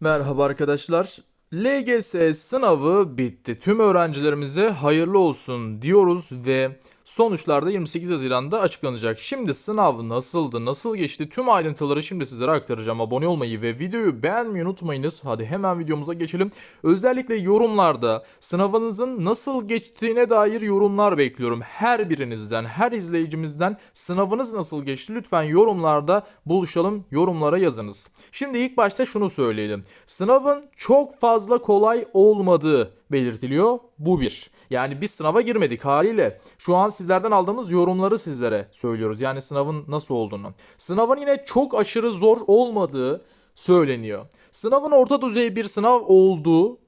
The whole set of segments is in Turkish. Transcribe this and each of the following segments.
Merhaba arkadaşlar. LGS sınavı bitti. Tüm öğrencilerimize hayırlı olsun diyoruz ve sonuçlar da 28 Haziran'da açıklanacak. Şimdi sınav nasıldı, nasıl geçti tüm ayrıntıları şimdi sizlere aktaracağım. Abone olmayı ve videoyu beğenmeyi unutmayınız. Hadi hemen videomuza geçelim. Özellikle yorumlarda sınavınızın nasıl geçtiğine dair yorumlar bekliyorum. Her birinizden, her izleyicimizden sınavınız nasıl geçti lütfen yorumlarda buluşalım, yorumlara yazınız. Şimdi ilk başta şunu söyleyelim. Sınavın çok fazla kolay olmadığı belirtiliyor. Bu bir. Yani biz sınava girmedik haliyle. Şu an sizlerden aldığımız yorumları sizlere söylüyoruz. Yani sınavın nasıl olduğunu. Sınavın yine çok aşırı zor olmadığı söyleniyor. Sınavın orta düzey bir sınav olduğu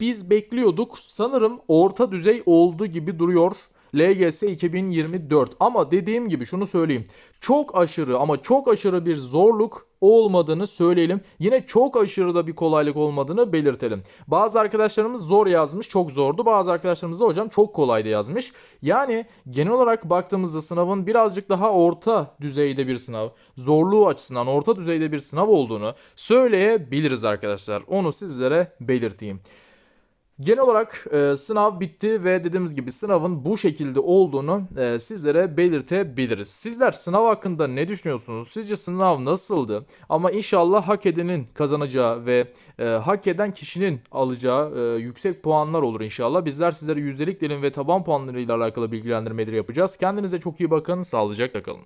biz bekliyorduk. Sanırım orta düzey olduğu gibi duruyor. LGS 2024 ama dediğim gibi şunu söyleyeyim. Çok aşırı ama çok aşırı bir zorluk olmadığını söyleyelim. Yine çok aşırı da bir kolaylık olmadığını belirtelim. Bazı arkadaşlarımız zor yazmış, çok zordu. Bazı arkadaşlarımız da hocam çok kolaydı yazmış. Yani genel olarak baktığımızda sınavın birazcık daha orta düzeyde bir sınav, zorluğu açısından orta düzeyde bir sınav olduğunu söyleyebiliriz arkadaşlar. Onu sizlere belirteyim. Genel olarak e, sınav bitti ve dediğimiz gibi sınavın bu şekilde olduğunu e, sizlere belirtebiliriz. Sizler sınav hakkında ne düşünüyorsunuz? Sizce sınav nasıldı? Ama inşallah hak edenin kazanacağı ve e, hak eden kişinin alacağı e, yüksek puanlar olur inşallah. Bizler sizlere yüzdelik dilim ve taban puanlarıyla alakalı bilgilendirmeleri yapacağız. Kendinize çok iyi bakın, sağlıcakla kalın.